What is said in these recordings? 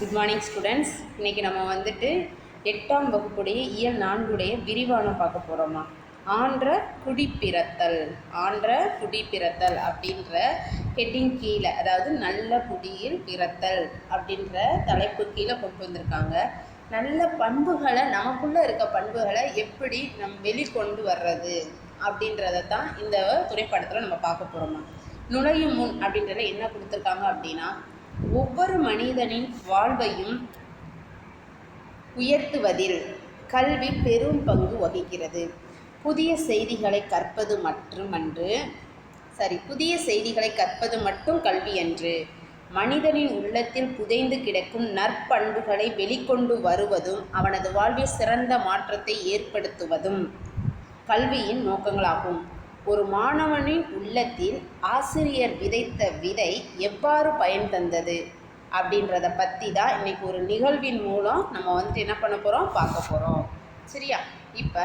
Good morning students இன்றைக்கி நம்ம வந்துட்டு எட்டாம் வகுப்புடைய இயல் நான்குடைய விரிவானம் பார்க்க போகிறோமா ஆன்ற குடிப்பிறத்தல் ஆன்ற குடிப்பிறத்தல் அப்படின்ற ஹெட்டிங் கீழே அதாவது நல்ல குடியில் பிறத்தல் அப்படின்ற தலைப்பு கீழே கொண்டு வந்திருக்காங்க. நல்ல பண்புகளை நமக்குள்ளே இருக்க பண்புகளை எப்படி நம் வெளிக்கொண்டு வர்றது அப்படின்றத தான் இந்த துணைப்படத்தில் நம்ம பார்க்க போகிறோமா நுழையும் முன் அப்படின்றத என்ன கொடுத்துருக்காங்க அப்படின்னா ஒவ்வொரு மனிதனின் வாழ்வையும் உயர்த்துவதில் கல்வி பெரும் பங்கு வகிக்கிறது. புதிய செய்திகளை கற்பது மட்டுமன்று சரி புதிய செய்திகளை கற்பது மட்டும் கல்வி அன்று. மனிதனின் உள்ளத்தில் புதைந்து கிடக்கும் நற்பண்புகளை வெளிக்கொண்டு வருவதும் அவனது வாழ்வில் சிறந்த மாற்றத்தை ஏற்படுத்துவதும் கல்வியின் நோக்கங்களாகும். ஒரு மாணவனின் உள்ளத்தில் ஆசிரியர் விதைத்த விதை எவ்வாறு பயன் தந்தது அப்படின்றத பற்றி தான் இன்றைக்கி ஒரு நிகழ்வின் மூலம் நம்ம வந்துட்டு என்ன பண்ண போகிறோம் பார்க்க போகிறோம் சரியா? இப்போ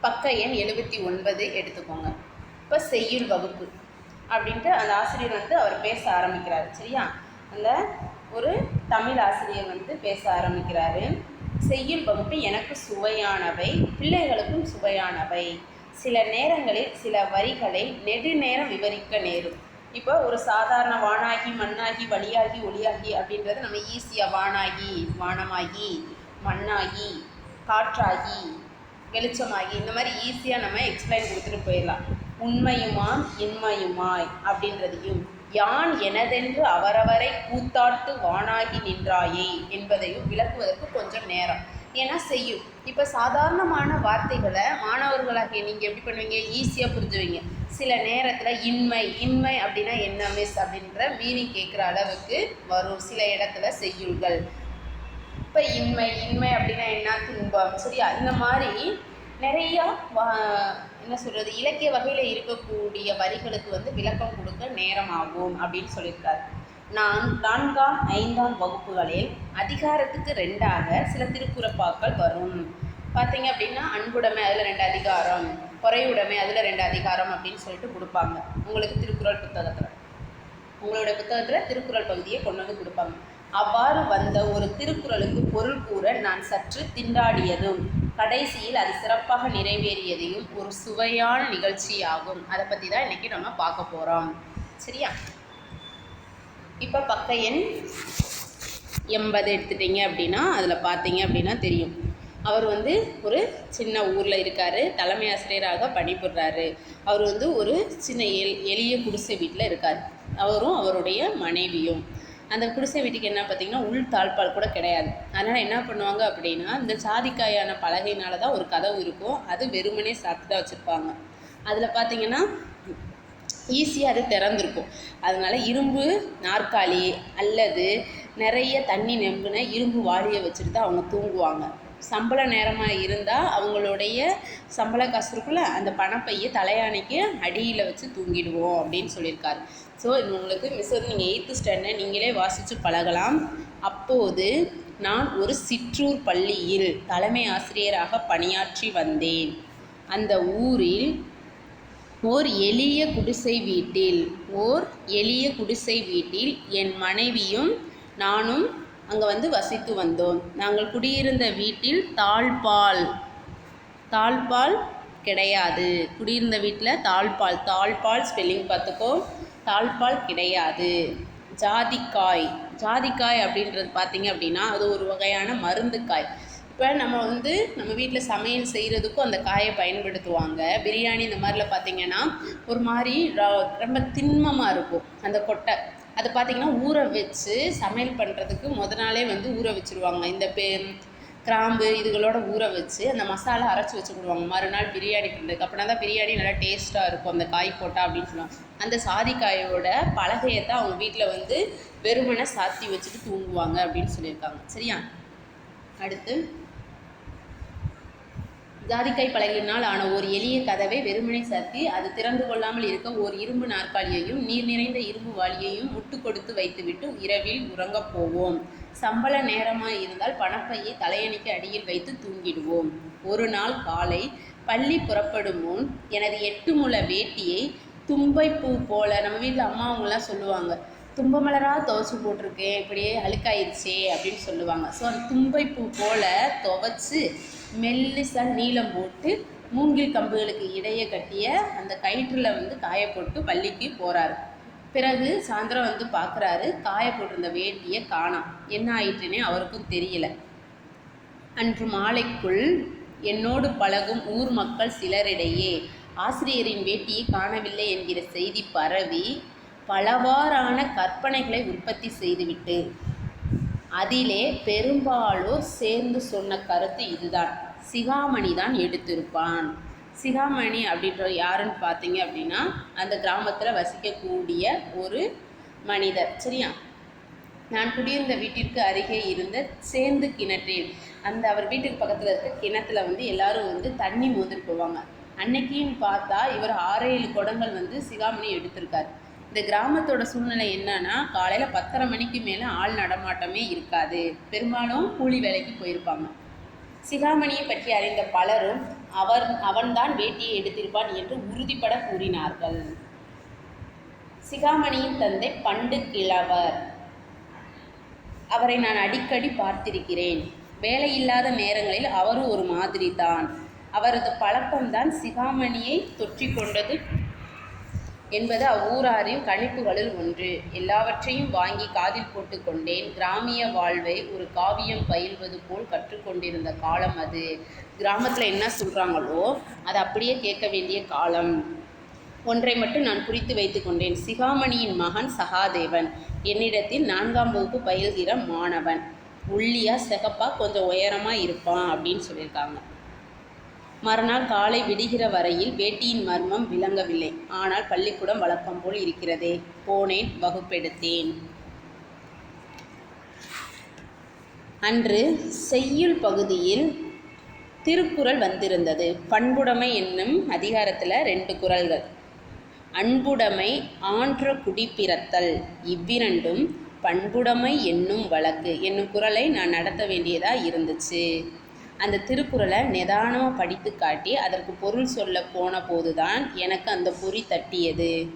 பக்க எண் எழுபத்தி ஒன்பது எடுத்துக்கோங்க. இப்போ செய்யுள் வகுப்பு அப்படின்ட்டு அந்த ஆசிரியர் வந்து அவர் பேச ஆரம்பிக்கிறாரு. சரியா? அந்த ஒரு தமிழ் ஆசிரியர் வந்து பேச ஆரம்பிக்கிறாரு. செய்யுள் வகுப்பு எனக்கு சுவையானவை பிள்ளைகளுக்கும் சுவையானவை. சில நேரங்களில் சில வரிகளை நெடுநேரம் விவரிக்க நேரும். இப்போ ஒரு சாதாரண வானாகி மண்ணாகி வழியாகி ஒளியாகி அப்படின்றது நம்ம ஈஸியாக வானாகி வானமாகி மண்ணாகி காற்றாகி வெளிச்சமாகி இந்த மாதிரி ஈஸியாக நம்ம எக்ஸ்பிளைன் கொடுத்துட்டு போயிடலாம். உண்மையுமாம் இன்மையுமாய் அப்படின்றதையும் யான் எனதென்று அவரவரை கூத்தாட்டு வானாகி நின்றாயே என்பதையும் விளக்குவதற்கு கொஞ்சம் நேரம். ஏன்னா செய்யும். இப்போ சாதாரணமான வார்த்தைகளை மாணவர்களாகிய நீங்கள் எப்படி பண்ணுவீங்க? ஈஸியாக புரிஞ்சுவீங்க. சில நேரத்தில் இன்மை இன்மை அப்படின்னா என்ன மிஸ் அப்படின்ற மீனிங் கேட்குற அளவுக்கு வரும். சில இடத்துல செய்யுள்கள். இப்போ இன்மை இன்மை அப்படின்னா என்ன? துன்பம். சரியா? இந்த மாதிரி நிறையா என்ன சொல்கிறது இலக்கிய வகையில் இருக்கக்கூடிய வரிகளுக்கு வந்து விளக்கம் கொடுக்க நேரமாகும் அப்படின்னு சொல்லியிருக்காரு. நான் நான்காம் ஐந்தாம் வகுப்புகளில் அதிகாரத்துக்கு ரெண்டாக சில திருக்குறப்பாக்கள் வரும். பார்த்தீங்க அப்படின்னா அன்புடைமை அதில் ரெண்டு அதிகாரம் குறையுடைமை அதில் ரெண்டு அதிகாரம் அப்படின்னு சொல்லிட்டு கொடுப்பாங்க. உங்களுக்கு திருக்குறள் புத்தகத்தில். உங்களுடைய புத்தகத்தில் திருக்குறள் பகுதியை கொண்டு வந்து கொடுப்பாங்க. அவ்வாறு வந்த ஒரு திருக்குறளுக்கு பொருள் கூற நான் சற்று திண்டாடியதும் கடைசியில் அது சிறப்பாக நிறைவேறியதையும் ஒரு சுவையான நிகழ்ச்சியாகும். அதை பற்றி தான் இன்றைக்கி நம்ம பார்க்க போகிறோம் சரியா? இப்போ பக்க எண் எண்பது எடுத்துட்டிங்க அப்படின்னா அதில் பார்த்தீங்க அப்படின்னா தெரியும். அவர் வந்து ஒரு சின்ன ஊரில் இருக்கார். தலைமை ஆசிரியராக பணிபுரிறாரு. அவர் வந்து ஒரு சின்ன எல் எளிய குடிசை வீட்டில் இருக்கார். அவரும் அவருடைய மனைவியும். அந்த குடிசை வீட்டுக்கு என்ன பார்த்திங்கன்னா உள் தாழ்பால் கூட கிடையாது. அதனால் என்ன பண்ணுவாங்க அப்படின்னா இந்த சாதிக்காயான பலகையினால தான் ஒரு கதவு இருக்கும். அது வெறுமனே சாத்து தான் வச்சுருப்பாங்க. அதில் பார்த்திங்கன்னா ஈஸியாக அது திறந்துருக்கும். அதனால் இரும்பு நாற்காலி அல்லது நிறைய தண்ணி நெம்புன இரும்பு வாளியை வச்சுட்டு தான் அவங்க தூங்குவாங்க. சம்பள நேரமாக இருந்தால் அவங்களுடைய சம்பள காசு இருக்குல்ல அந்த பணப்பையை தலையாணிக்கு அடியில் வச்சு தூங்கிடுவோம் அப்படின்னு சொல்லியிருக்காரு. ஸோ இது உங்களுக்கு மிஸ் வந்து நீங்கள் எயித்து ஸ்டாண்டர்ட் நீங்களே வாசித்து பழகலாம். அப்போது நான் ஒரு சிற்றூர் பள்ளியில் தலைமை ஆசிரியராக பணியாற்றி வந்தேன். அந்த ஊரில் ஓர் எளிய குடிசை வீட்டில் ஓர் எளிய குடிசை வீட்டில் என் மனைவியும் நானும் அங்கே வந்து வசித்து வந்தோம். நாங்கள் குடியிருந்த வீட்டில் தாழ்பால் தாழ்பால் கிடையாது. குடியிருந்த வீட்டில் தாழ்பால் தாழ்பால் ஸ்பெல்லிங் பார்த்துக்கோ. தாழ்பால் கிடையாது. ஜாதிக்காய் ஜாதிக்காய் அப்படின்றது பார்த்தீங்க அப்படின்னா அது ஒரு வகையான மருந்துக்காய். இப்போ நம்ம வந்து நம்ம வீட்டில் சமையல் செய்கிறதுக்கும் அந்த காயை பயன்படுத்துவாங்க. பிரியாணி இந்த மாதிரிலாம் பார்த்திங்கன்னா ஒரு மாதிரி ரொம்ப திண்மமாக இருக்கும். அந்த கொட்டை. அது பார்த்திங்கன்னா ஊற வச்சு சமையல் பண்ணுறதுக்கு முத நாளே வந்து ஊற வச்சுருவாங்க. இந்த பே கிராம்பு இதுகளோட ஊற வச்சு அந்த மசாலா அரைச்சி வச்சுக்கிடுவாங்க மறுநாள் பிரியாணி பண்ணுறதுக்கு அப்படின்னா தான் பிரியாணி நல்லா டேஸ்ட்டாக இருக்கும். அந்த காய் போட்டால் அப்படின்னு சொல்லுவாங்க. அந்த சாதிக்காயோட பலகையை தான் அவங்க வீட்டில் வந்து வெறுமனை சாத்தி வச்சுட்டு தூங்குவாங்க அப்படின்னு சொல்லியிருக்காங்க. சரியா? அடுத்து ஜாதிக்காய் பலகையினால் ஆன ஒரு எளிய கதவை வெறுமனை சாத்தி அது திறந்து கொள்ளாமல் இருக்க ஓர் இரும்பு நாற்காலியையும் நீர் நிறைந்த இரும்பு வாளியையும் முட்டு கொடுத்து வைத்துவிட்டு இரவில் உறங்கப் போவோம். சம்பள நேரமாக இருந்தால் பணப்பையை தலையணிக்கு அடியில் வைத்து தூங்கிடுவோம். ஒரு நாள் காலை பள்ளி புறப்படும் முன் எனது எட்டு முள வேட்டியை தும்பை பூ போல நம்ம வீட்டில் அம்மா அவங்களாம் சொல்லுவாங்க தும்ப மலராக துவச்சி போட்டிருக்கேன் இப்படியே அழுக்காயிருச்சே அப்படின்னு சொல்லுவாங்க. ஸோ அந்த தும்பைப்பூ போல் துவச்சி மெல்லிசாக நீளம் போட்டு மூங்கில் கம்புகளுக்கு இடையே கட்டிய அந்த கயிற்றில் வந்து காய போட்டு பள்ளிக்கு போகிறாரு பிறகு சாயந்தரம் வந்து பார்க்குறாரு காய போட்டிருந்த வேட்டியை காணாம் என்ன ஆயிட்டுனே அவருக்கும் தெரியல. அன்று மாலைக்குள் என்னோடு பழகும் ஊர் மக்கள் சிலரிடையே ஆசிரியரின் வேட்டியை காணவில்லை என்கிற செய்தி பரவி பலவாறான கற்பனைகளை உற்பத்தி செய்துவிட்டு அதிலே பெரும்பாலோர் சேர்ந்து சொன்ன கருத்து இதுதான். சிகாமணி தான் எடுத்திருப்பான். சிகாமணி அப்படின்ற யாருன்னு பார்த்தீங்க அப்படின்னா அந்த கிராமத்தில் வசிக்கக்கூடிய ஒரு மனிதர். சரியா? நான் குடியிருந்த வீட்டிற்கு அருகே இருந்த சேர்ந்து கிணற்றில் அந்த அவர் வீட்டுக்கு பக்கத்தில் இருக்க கிணத்துல வந்து எல்லாரும் வந்து தண்ணி மோதிட்டு போவாங்க. அன்னைக்குன்னு பார்த்தா இவர் ஆறு ஏழு குடங்கள் வந்து சிகாமணி எடுத்திருக்காரு. இந்த கிராமத்தோட சூழ்நிலை என்னன்னா காலையில் பத்தரை மணிக்கு மேலே ஆள் நடமாட்டமே இருக்காது. பெரும்பாலும் கூலி வேலைக்கு போயிருப்பாங்க. சிகாமணியை பற்றி அறிந்த பலரும் அவர் அவன்தான் வேட்டியை எடுத்திருப்பான் என்று உறுதிப்பட கூறினார்கள். சிகாமணியின் தந்தை பண்டு கிழவர். அவரை நான் அடிக்கடி பார்த்திருக்கிறேன். வேலையில்லாத நேரங்களில் அவரும் ஒரு மாதிரி தான் அவரது பழக்கம்தான் சிகாமணியை தொற்றிக்கொண்டது என்பது அவ்வூராரின் கணிப்புகளில் ஒன்று. எல்லாவற்றையும் வாங்கி காதில் போட்டுக்கொண்டேன் கிராமிய வாழ்வை ஒரு காவியம் பயில்வது போல் கற்றுக்கொண்டிருந்த காலம் அது. கிராமத்தில் என்ன சொல்கிறாங்களோ அதை அப்படியே கேட்க வேண்டிய காலம். ஒன்றை மட்டும் நான் குறித்து வைத்துக் கொண்டேன். சிகாமணியின் மகன் சகாதேவன். என்னிடத்தில் நான்காம் வகுப்பு பயில்கிற மாணவன். ஒல்லியா சிகப்பா கொஞ்சம் உயரமா இருப்பான் அப்படின்னு சொல்லியிருக்காங்க. மறுநாள் காலை விடுகிற வரையில் வேட்டியின் மர்மம் விளங்கவில்லை. ஆனால் பள்ளிக்கூடம் வழக்கம் போல் இருக்கிறதே. போனேன் வகுப்பெடுத்தேன். அன்று செய்யுள் பகுதியில் திருக்குறள் வந்திருந்தது. பண்புடைமை என்னும் அதிகாரத்தில் ரெண்டு குறள்கள். அன்புடைமை ஆன்ற குடிப்பிறத்தல். இவ்விரண்டும் பண்புடைமை என்னும் வழக்கு. என்னும் குரலை நான் நடத்த வேண்டியதாக இருந்துச்சு. அந்த திருக்குறளை நிதானமாக படித்து காட்டி அதற்கு பொருள் சொல்ல போன போதுதான் எனக்கு அந்த பொறி தட்டியது.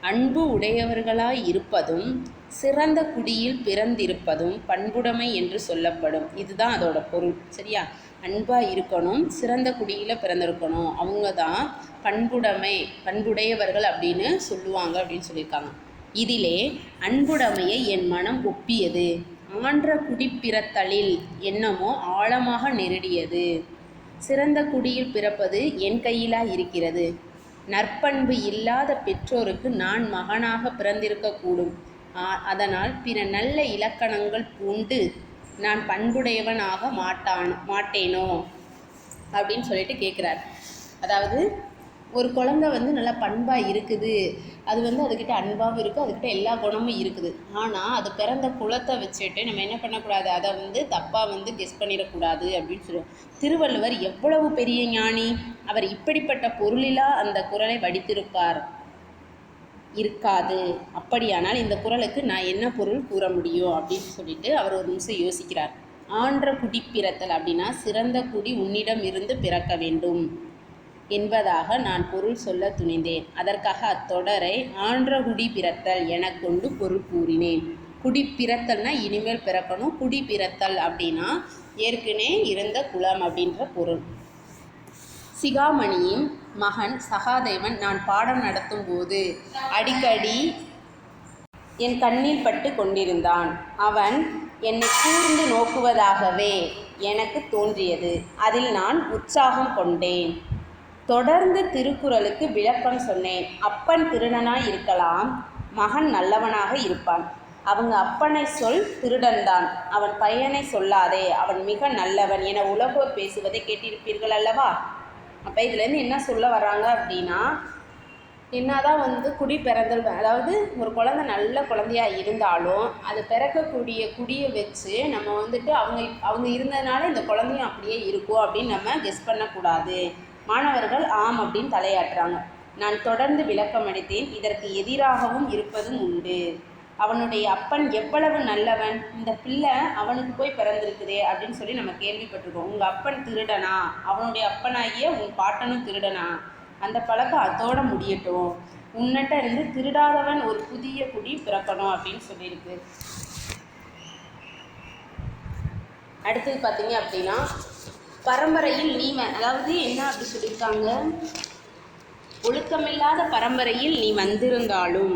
அன்பு உடையவர்களாய் இருப்பதும் சிறந்த குடியில் பிறந்திருப்பதும் பண்புடைமை என்று சொல்லப்படும். இதுதான் அதோட பொருள். சரியா? அன்பாக இருக்கணும் சிறந்த குடியில் பிறந்திருக்கணும். அவங்க தான் பண்புடைமை பண்புடையவர்கள் அப்படின்னு சொல்லுவாங்க அப்படின்னு சொல்லியிருக்காங்க. இதிலே அன்புடைமையை என் மனம் ஒப்பியது. ஆன்ற குடிப்பிறத்தலில் எண்ணமோ ஆழமாக நெருடியது. சிறந்த குடியில் பிறப்பது என் கையிலா இருக்கிறது. நற்பண்பு இல்லாத பெற்றோருக்கு நான் மகனாக பிறந்திருக்கக்கூடும். அதனால் பிற நல்ல இலக்கணங்கள் பூண்டு நான் பண்புடையவனாக மாட்டான் மாட்டேனோ? அப்படின்னு சொல்லிட்டு கேட்குறார் அதாவது ஒரு குழந்தை வந்து நல்லா பண்பாக இருக்குது. அது வந்து அதுக்கிட்ட அன்பாகவும் இருக்குது அதுக்கிட்ட எல்லா குணமும் இருக்குது. ஆனால் அது பிறந்த குலத்தை வச்சுட்டு நம்ம என்ன பண்ணக்கூடாது? அதை வந்து தப்பாக வந்து கெஸ் பண்ணிடக்கூடாது அப்படின்னு சொல்லுவோம். திருவள்ளுவர் எவ்வளவு பெரிய ஞானி? அவர் இப்படிப்பட்ட பொருளிலா அந்த குறளை வடித்திருப்பார்? இருக்காது. அப்படியானால் இந்த குறளுக்கு நான் என்ன பொருள் கூற முடியும் அப்படின்னு சொல்லிட்டு அவர் ஒரு நிமிஷம் யோசிக்கிறார். ஆன்ற குடி பிறத்தல் அப்படின்னா சிறந்த குடி உன்னிடம் இருந்து பிறக்க வேண்டும். என்பதாக நான் பொருள் சொல்ல துணிந்தேன். அதற்காக அத்தொடரை ஆன்ற குடி பிறத்தல் என கொண்டு பொருள் கூறினேன். குடி பிறத்தல்னா இனிமேல் பிறக்கணும். குடி பிறத்தல் அப்படின்னா ஏற்கனவே இருந்த குலம் அப்படின்ற பொருள். சிகாமணியின் மகன் சகாதேவன் நான் பாடம் நடத்தும்போது அடிக்கடி என் கண்ணில் பட்டு கொண்டிருந்தான். அவன் என்னை கூர்ந்து நோக்குவதாகவே எனக்கு தோன்றியது. அதில் நான் உற்சாகம் கொண்டேன். தொடர்ந்து திருக்குறளுக்கு விளக்கம் சொன்னேன். அப்பன் திருடனாக இருக்கலாம் மகன் நல்லவனாக இருப்பான். அவங்க அப்பனை சொல் திருடன்தான். அவன் பையனை சொல்லாதே அவன் மிக நல்லவன் என உலகோர் பேசுவதை கேட்டிருப்பீர்கள் அல்லவா? அப்போ இதுலேருந்து என்ன சொல்ல வர்றாங்க அப்படின்னா என்னதான் வந்து குடி பிறந்தல் அதாவது ஒரு குழந்தை நல்ல குழந்தையா இருந்தாலும் அது பிறக்கக்கூடிய குடியை வச்சு நம்ம வந்துட்டு அவங்க அவங்க இருந்ததுனால இந்த குழந்தையும் அப்படியே இருக்கும் அப்படின்னு நம்ம கெஸ் பண்ணக்கூடாது. மாணவர்கள் ஆம் அப்படின்னு தலையாட்டுறாங்க. நான் தொடர்ந்து விளக்கம் அளித்தேன். இதற்கு எதிராகவும் இருப்பதும் உண்டு. அவனுடைய அப்பன் எவ்வளவு நல்லவன்? இந்த பிள்ளை அவனுக்கு போய் பிறந்திருக்குதே அப்படின்னு சொல்லி நம்ம கேள்விப்பட்டிருக்கோம். உங்கள் அப்பன் திருடனா? அவனுடைய அப்பனாகிய உன் பாட்டனும் திருடனா? அந்த பழக்கம் அதோட முடியட்டும். உன்னட்ட இருந்து திருடாதவன் ஒரு புதிய குடி பிறக்கணும் அப்படின்னு சொல்லியிருக்கு. அடுத்தது பார்த்தீங்க அப்படின்னா பரம்பரையில் நீம அதாவது என்ன அப்படி சொல்லியிருக்காங்க? ஒழுக்கமில்லாத பரம்பரையில் நீ வந்திருந்தாலும்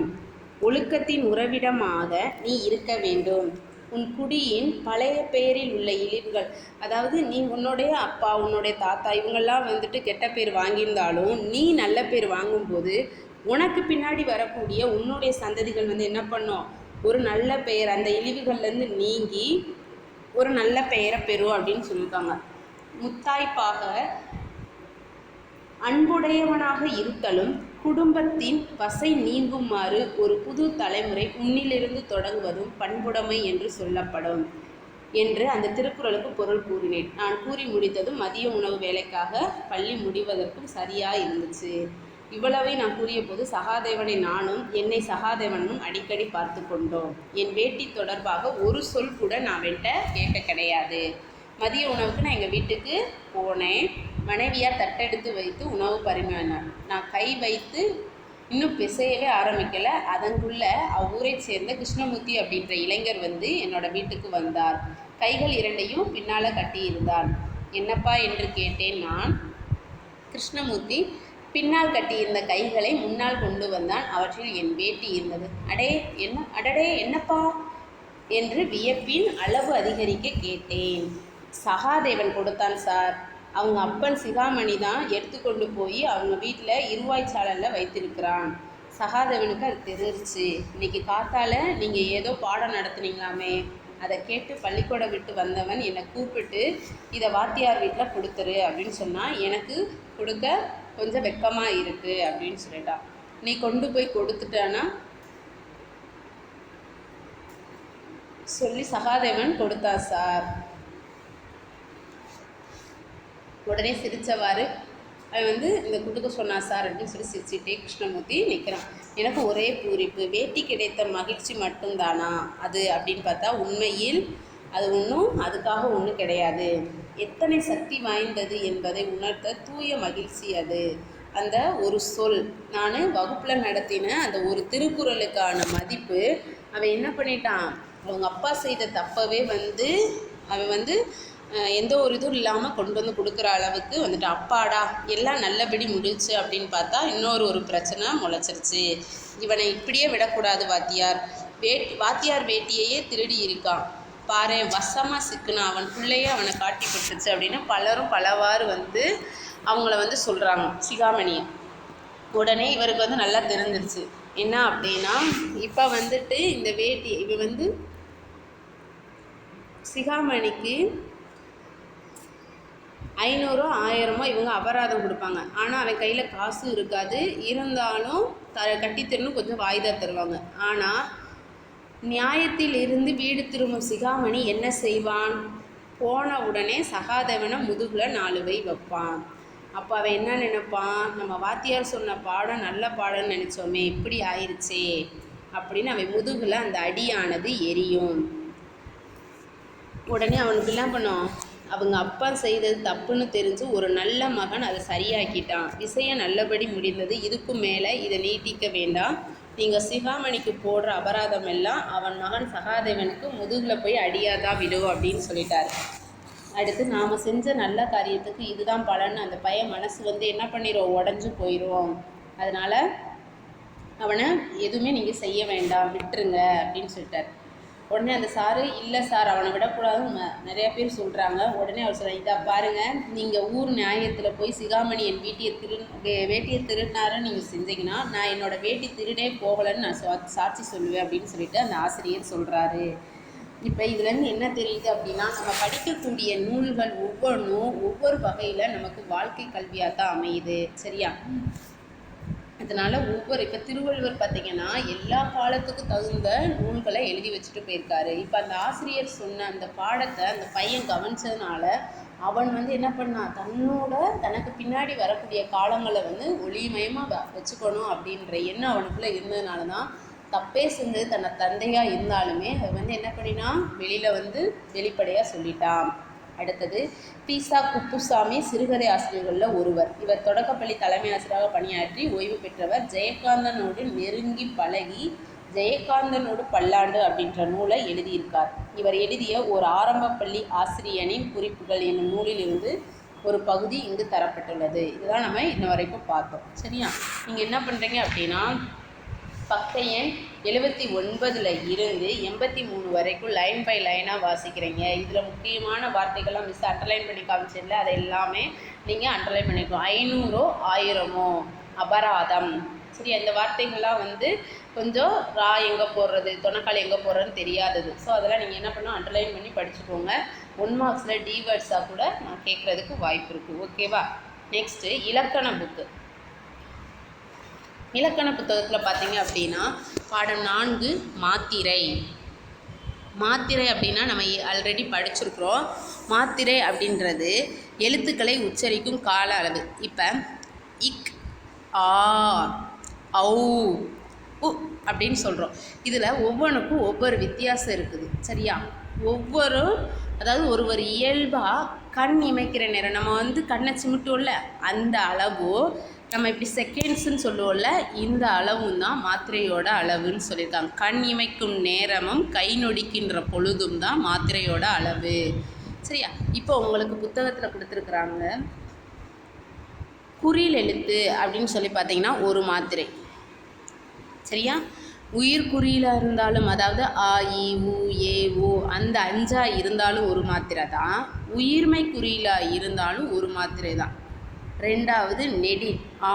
ஒழுக்கத்தின் உறவிடமாக நீ இருக்க வேண்டும். உன் குடியின் பழைய பெயரில் உள்ள இழிவுகள் அதாவது நீ உன்னுடைய அப்பா உன்னுடைய தாத்தா இவங்கெல்லாம் வந்துட்டு கெட்ட பேர் வாங்கியிருந்தாலும் நீ நல்ல பேர் வாங்கும்போது உனக்கு பின்னாடி வரக்கூடிய உன்னுடைய சந்ததிகள் வந்து என்ன பண்ணும்? ஒரு நல்ல பெயர் அந்த இழிவுகள்லேருந்து நீங்கி ஒரு நல்ல பெயரை பெறும் அப்படின்னு சொல்லியிருக்காங்க. முத்தாய்ப்பாக அன்புடையவனாக இருத்தலும் குடும்பத்தின் வசை நீங்குமாறு ஒரு புது தலைமுறை உன்னிலிருந்து தொடங்குவதும் பண்புடைமை என்று சொல்லப்படும் என்று அந்த திருக்குறளுக்கு பொருள் கூறினேன். நான் கூறி முடித்ததும் மதிய உணவு வேலைக்காக பள்ளி முடிவதற்கும் சரியாக இருந்துச்சு. இவ்வளவை நான் கூறிய போது சகாதேவனை நானும் என்னை சகாதேவனும் அடிக்கடி பார்த்து கொண்டோம். என் வேட்டி தொடர்பாக ஒரு சொல் கூட நான் வெட்ட கேட்க கிடையாது. மதிய உணவுக்கு நான் எங்கள் வீட்டுக்கு போனேன். மனைவியார் தட்டெடுத்து வைத்து உணவு பரிமாறினார். நான் கை வைத்து இன்னும் பிசையவே ஆரம்பிக்கலை. அதன்குள்ள அவ்வூரை சேர்ந்த கிருஷ்ணமூர்த்தி அப்படின்ற இளைஞர் வந்து என்னோட வீட்டுக்கு வந்தார். கைகள் இரண்டையும் பின்னால் கட்டியிருந்தார். என்னப்பா? என்று கேட்டேன் நான். கிருஷ்ணமூர்த்தி பின்னால் கட்டியிருந்த கைகளை முன்னால் கொண்டு வந்தான். அவற்றில் என் வேட்டி இருந்தது. அடே என்ன அடடே என்னப்பா? என்று வியப்பின் அளவு அதிகரிக்க கேட்டேன். சகாதேவன் கொடுத்தான் சார். அவங்க அப்பன் சிகாமணி தான் எடுத்துக்கொண்டு போய் அவங்க வீட்டில் இருவாய்ச்சாளரில் வைத்திருக்கிறான். சகாதேவனுக்கு அது தெரிஞ்சிச்சு இன்னைக்கு காத்தால நீங்கள் ஏதோ பாடம் நடத்துனீங்களாமே. அதை கேட்டு பள்ளிக்கூடம் விட்டு வந்தவன் என்னை கூப்பிட்டு இதை வாத்தியார் வீட்டில் கொடுத்துரு அப்படின்னு சொன்னால் எனக்கு கொடுக்க கொஞ்சம் வெக்கமாக இருக்குது அப்படின்னு சொல்லிட்டான். நீ கொண்டு போய் கொடுத்துட்டானா சொல்லி சகாதேவன் கொடுத்தா சார். உடனே சிரித்தவாறு அவன் வந்து இந்த குடுக்க சொன்னா சார் அப்படின்னு சொல்லி சிரிச்சிட்டே கிருஷ்ணமூர்த்தி நிற்கிறான் எனக்கு ஒரே பூரிப்பு. வேட்டி கிடைத்த மகிழ்ச்சி மட்டும்தானா? அது அப்படின்னு பார்த்தா உண்மையில் அது ஒன்றும் அதுக்காக ஒன்றும் கிடையாது. எத்தனை சக்தி வாய்ந்தது என்பதை உணர்த்த தூய மகிழ்ச்சி அது. அந்த ஒரு சொல். நான் வகுப்பில் நடத்தின அந்த ஒரு திருக்குறளுக்கான மதிப்பு அவன் என்ன பண்ணிட்டான்? அவங்க அப்பா செய்த தப்பவே வந்து அவன் வந்து எந்த ஒரு இதுவும் இல்லாமல் கொண்டு வந்து கொடுக்குற அளவுக்கு வந்துட்டு அப்பாடா எல்லாம் நல்லபடி முடிச்சு அப்படின்னு பார்த்தா இன்னொரு ஒரு பிரச்சனை முளைச்சிருச்சு. இவனை இப்படியே விடக்கூடாது வாத்தியார். வேட் வாத்தியார் வேட்டியையே திருடி இருக்கான். பாரு வசமாக சிக்குனா அவன் பிள்ளையே அவனை காட்டி கொடுத்துச்சு அப்படின்னு பலரும் பலவாறு வந்து அவங்கள வந்து சொல்கிறாங்க சிகாமணியை. உடனே இவருக்கு வந்து நல்லா தெரிஞ்சிருச்சு. என்ன அப்படின்னா இப்போ வந்துட்டு இந்த வேட்டி இவ வந்து சிகாமணிக்கு ஐநூறோ ஆயிரமோ இவங்க அபராதம் கொடுப்பாங்க. ஆனால் அவன் கையில் காசும் இருக்காது. இருந்தாலும் த கட்டித்தரணும் கொஞ்சம் வாய்தா தருவாங்க. ஆனால் நியாயத்தில் இருந்து வீடு திரும்பும் சிகாமணி என்ன செய்வான்? போன உடனே சகாதேவனை முதுகில் நாலு வை வைப்பான். அப்போ அவன் என்ன நினைப்பான்? நம்ம வாத்தியார் சொன்ன பாடம் நல்ல பாடம்னு நினச்சோமே இப்படி ஆயிடுச்சே அப்படின்னு அவன் முதுகில் அந்த அடியானது எரியும். உடனே அவனுக்கு என்ன பண்ணும்? அவங்க அப்பா செய்தது தப்புன்னு தெரிஞ்சு ஒரு நல்ல மகன் அதை சரியாக்கிட்டான். விஷயம் நல்லபடி முடிந்தது. இதுக்கும் மேலே இதை நீட்டிக்க வேண்டாம். நீங்கள் சிகாமணிக்கு போடுற அபராதம் எல்லாம் அவன் மகன் சகாதேவனுக்கு முதுகில் போய் அடியாதான் விடும் அப்படின்னு சொல்லிட்டாரு. அடுத்து நாம் செஞ்ச நல்ல காரியத்துக்கு இதுதான் பலன் அந்த பையன் மனசு வந்து என்ன பண்ணிடுவோம் உடஞ்சி போயிடும் அதனால் அவனை எதுவுமே நீங்கள் செய்ய வேண்டாம். விட்டுருங்க அப்படின்னு சொல்லிட்டார். உடனே அந்த சாரு இல்லை சார் அவனை விடக்கூடாதுன்னு நிறைய பேர் சொல்கிறாங்க உடனே அவர் சொல்கிறார் இதா பாருங்கள் நீங்கள் ஊர் நியாயத்தில் போய் சிகாமணி என் வீட்டியை திரு வேட்டியை திருடினாருன்னு நீங்கள் செஞ்சீங்கன்னா நான் என்னோட வேட்டி திருடே போகலைன்னு நான் சா சாட்சி சொல்லுவேன் அப்படின்னு சொல்லிட்டு அந்த ஆசிரியர் சொல்கிறாரு இப்போ இதுலேருந்து என்ன தெரியுது அப்படின்னா நம்ம படிக்கக்கூடிய நூல்கள் ஒவ்வொன்றும் ஒவ்வொரு வகையில் நமக்கு வாழ்க்கை கல்வியாக தான் அமையுது. சரியா? அதனால் ஒவ்வொரு இப்போ திருவள்ளுவர் பார்த்தீங்கன்னா எல்லா காலத்துக்கும் தகுந்த நூல்களை எழுதி வச்சுட்டு போயிருக்காரு. இப்போ அந்த ஆசிரியர் சொன்ன அந்த பாடத்தை அந்த பையன் கவனித்ததுனால அவன் வந்து என்ன பண்ணான் தன்னோட தனக்கு பின்னாடி வரக்கூடிய காலங்களை வந்து ஒளிமயமாக வச்சுக்கணும் அப்படின்ற எண்ணம் அவனுக்குள்ளே இருந்ததுனால தான் தப்பே செஞ்சது தன்னை தந்தையாக இருந்தாலுமே அவன் வந்து என்ன பண்ணினா வெளியில் வந்து வெளிப்படையாக சொல்லிட்டான். அடுத்தது பீசா குப்புசாமி சிறுகதை ஆசிரியர்களில் ஒருவர். இவர் தொடக்கப்பள்ளி தலைமை ஆசிரியராக பணியாற்றி ஓய்வு பெற்றவர். ஜெயகாந்தனோடு நெருங்கி பழகி ஜெயகாந்தனோடு பல்லாண்டு அப்படின்ற நூலை எழுதியிருக்கார். இவர் எழுதிய ஒரு ஆரம்ப பள்ளி ஆசிரியனின் குறிப்புகள் என்னும் நூலிலிருந்து ஒரு பகுதி இங்கு தரப்பட்டுள்ளது. இதுதான் நம்ம இன்ன வரைக்கும் பார்த்தோம். சரியா? நீங்கள் என்ன பண்ணுறீங்க அப்படின்னா பக்க எண் எழுபத்தி ஒன்பதில் இருந்து எண்பத்தி மூணு வரைக்கும் லைன் பை லைனாக வாசிக்கிறீங்க. இதில் முக்கியமான வார்த்தைகள்லாம் மிஸ் அண்டர்லைன் பண்ணி காமிச்சிடல அதை எல்லாமே நீங்கள் அண்டர்லைன் பண்ணிக்கணும். ஐநூறோ ஆயிரமோ அபராதம். சரி அந்த வார்த்தைகள்லாம் வந்து கொஞ்சம் ரா எங்கே போடுறது தொணக்கால் எங்கே போடுறதுன்னு தெரியாதது. ஸோ அதெல்லாம் நீங்கள் என்ன பண்ணணும் அண்டர்லைன் பண்ணி படிச்சுக்கோங்க. ஒன் மார்க்ஸில் டிவர்ட்ஸாக கூட நான் கேட்குறதுக்கு வாய்ப்பு இருக்குது ஓகேவா நெக்ஸ்ட்டு இலக்கண புக்கு இலக்கண புத்தகத்தில் பார்த்தீங்க அப்படின்னா பாடம் நான்கு மாத்திரை. மாத்திரை அப்படின்னா நம்ம ஆல்ரெடி படிச்சிருக்கிறோம். மாத்திரை அப்படின்றது எழுத்துக்களை உச்சரிக்கும் கால அளவு. இப்போ இக் ஆ ஔ உ அப்படின்னு சொல்கிறோம் இதில் ஒவ்வொன்றுக்கும் ஒவ்வொரு வித்தியாசம் இருக்குது. சரியா? ஒவ்வொரு அதாவது ஒருவர் இயல்பாக கண் இமைக்கிற நேரம் நம்ம வந்து கண்ணை சிமிட்டோம்ல அந்த அளவு நம்ம இப்படி செகண்ட்ஸுன்னு சொல்லுவோம்ல இந்த அளவும் தான் மாத்திரையோட அளவுன்னு சொல்லியிருக்காங்க. கண் இமைக்கும் நேரமும் கை நொடிக்கின்ற பொழுதும் தான் மாத்திரையோட அளவு. சரியா? இப்போ உங்களுக்கு புத்தகத்தில் கொடுத்துருக்குறாங்க குறில் எழுத்து அப்படின்னு சொல்லி பார்த்தீங்கன்னா ஒரு மாத்திரை. சரியா? உயிர் குறியிலாக இருந்தாலும் அதாவது ஆ இ உ ஏ ஓ அந்த அஞ்சா இருந்தாலும் ஒரு மாத்திரை தான். உயிர்மை குறியிலாக இருந்தாலும் ஒரு மாத்திரை தான். ரெண்டாவது நெடி. ஆ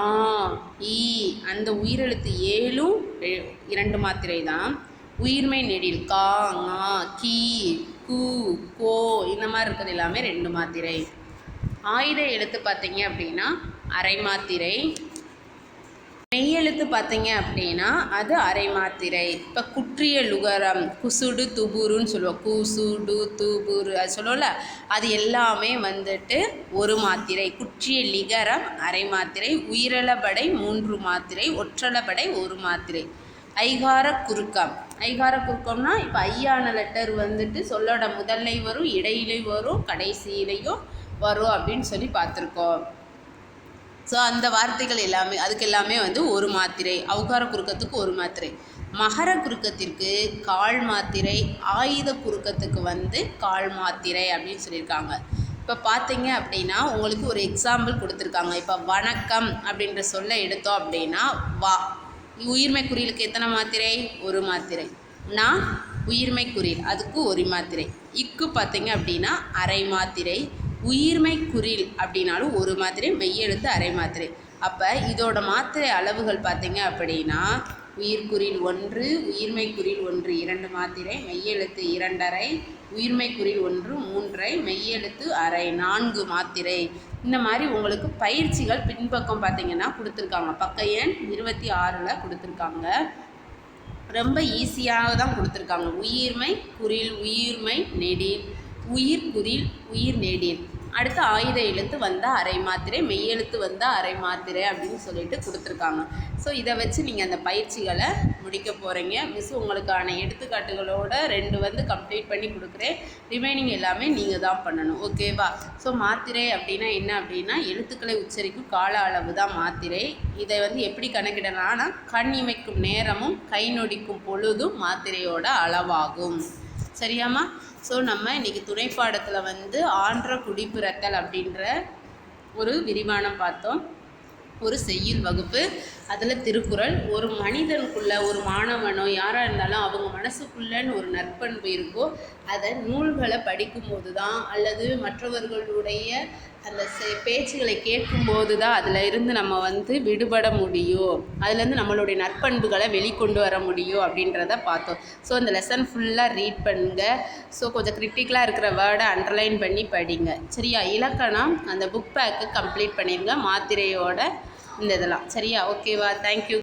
ஈ அந்த உயிரெழுத்து ஏழும் இரண்டு மாத்திரை தான் உயிர்மை நெடில் கா ஆ கீ கு கோ இந்த மாதிரி இருக்கிறது எல்லாமே ரெண்டு மாத்திரை. ஆயுத எழுத்து பார்த்தீங்க அப்படின்னா அரை மாத்திரை மெய்யெழுத்து பார்த்தீங்க அப்படின்னா அது அரை மாத்திரை. இப்போ குற்றிய லுகரம் குசுடு துபுருன்னு சொல்லுவோம். குசுடு துபுரு அது சொல்லுவோம்ல அது எல்லாமே வந்துட்டு ஒரு மாத்திரை. குற்றிய லிகரம் அரை மாத்திரை உயிரளபடை மூன்று மாத்திரை ஒற்றளபடை ஒரு மாத்திரை. ஐகார குறுக்கம். ஐகார குறுக்கம்னா இப்போ ஐயான லெட்டர் வந்துட்டு சொல்லோட முதல்லை வரும் இடையிலை வரும் கடைசியிலையும் வரும் அப்படின்னு சொல்லி பார்த்துருக்கோம். ஸோ அந்த வார்த்தைகள் எல்லாமே அதுக்கு எல்லாமே வந்து ஒரு மாத்திரை. அவுகார குறுக்கத்துக்கு ஒரு மாத்திரை. மகர குறுக்கத்திற்கு கால் மாத்திரை ஆயுத குறுக்கத்துக்கு வந்து கால் மாத்திரை அப்படின்னு சொல்லியிருக்காங்க. இப்போ பார்த்தீங்க அப்படின்னா உங்களுக்கு ஒரு எக்ஸாம்பிள் கொடுத்துருக்காங்க. இப்போ வணக்கம் அப்படின்ற சொல்ல எடுத்தோம் அப்படின்னா வா. உயிர்மை குறியலுக்கு எத்தனை மாத்திரை? ஒரு மாத்திரை. நான் உயிர்மை குறியல் அதுக்கு ஒரு மாத்திரை. இக்கு பார்த்தீங்க அப்படின்னா அரை மாத்திரை. உயிர்மை குரில் அப்படின்னாலும் ஒரு மாத்திரை மெய்யெழுத்து அரை மாத்திரை. அப்போ இதோட மாத்திரை அளவுகள் பார்த்தீங்க அப்படின்னா உயிர்குறில் ஒன்று உயிர்மை குறில் ஒன்று இரண்டு மாத்திரை மெய்யெழுத்து இரண்டரை உயிர்மை குறில் ஒன்று மூன்றை மெய்யெழுத்து அரை நான்கு மாத்திரை. இந்த மாதிரி உங்களுக்கு பயிற்சிகள் பின்பக்கம் பார்த்தீங்கன்னா கொடுத்துருக்காங்க. பக்க எண் இருபத்தி ஆறில் கொடுத்துருக்காங்க. ரொம்ப ஈஸியாக தான் கொடுத்துருக்காங்க. உயிர்மை குறில் உயிர்மை நெடில் உயிர் குறில் உயிர் நெடில். அடுத்து ஆயுத எழுத்து வந்தால் அரை மாத்திரை மெய்யெழுத்து வந்தால் அரை மாத்திரை அப்படின்னு சொல்லிட்டு கொடுத்துருக்காங்க. ஸோ இதை வச்சு நீங்கள் அந்த பயிற்சிகளை முடிக்க போகிறீங்க மிஸ் உங்களுக்கான எடுத்துக்காட்டுகளோட ரெண்டு வந்து கம்ப்ளீட் பண்ணி கொடுக்குறேன். ரிமைனிங் எல்லாமே நீங்கள் தான் பண்ணணும். ஓகேவா ஸோ மாத்திரை அப்படின்னா என்ன அப்படின்னா எழுத்துக்களை உச்சரிக்கும் கால அளவு தான் மாத்திரை. இதை வந்து எப்படி கணக்கிடலாம்னா கண் இமைக்கும் நேரமும் கை நொடிக்கும் பொழுதும் மாத்திரையோட அளவாகும். சரியாம்மா? ஸோ நம்ம இன்றைக்கி துணைப்பாடத்தில் வந்து ஆன்ற குடிப்பிறத்தல் அப்படின்ற ஒரு விரிவானம் பார்த்தோம். ஒரு செய்யுள் வகுப்பு அதில் திருக்குறள் ஒரு மனிதனுக்குள்ள ஒரு மாணவனோ யாராக இருந்தாலும் அவங்க மனசுக்குள்ளன்னு ஒரு நற்பண்பு இருக்கோ அதை நூல்களை படிக்கும்போது தான் அல்லது மற்றவர்களுடைய அந்த செ- பேச்சுகளை கேட்கும்போது தான் அதில் இருந்து நம்ம வந்து விடுபட முடியும். அதுலேருந்து நம்மளுடைய நற்பண்புகளை வெளிக்கொண்டு வர முடியும் அப்படின்றத பார்த்தோம். ஸோ அந்த லெசன் ஃபுல்லாக ரீட் பண்ணுங்க. ஸோ கொஞ்சம் கிரிட்டிக்கலாக இருக்கிற வேர்டை அண்டர்லைன் பண்ணி படிங்க. சரியா? இலக்கணம் அந்த புக் பேக்கு கம்ப்ளீட் பண்ணிடுங்க மாத்திரையோட இந்த இதெல்லாம். சரியா? ஓகேவா தேங்க்யூ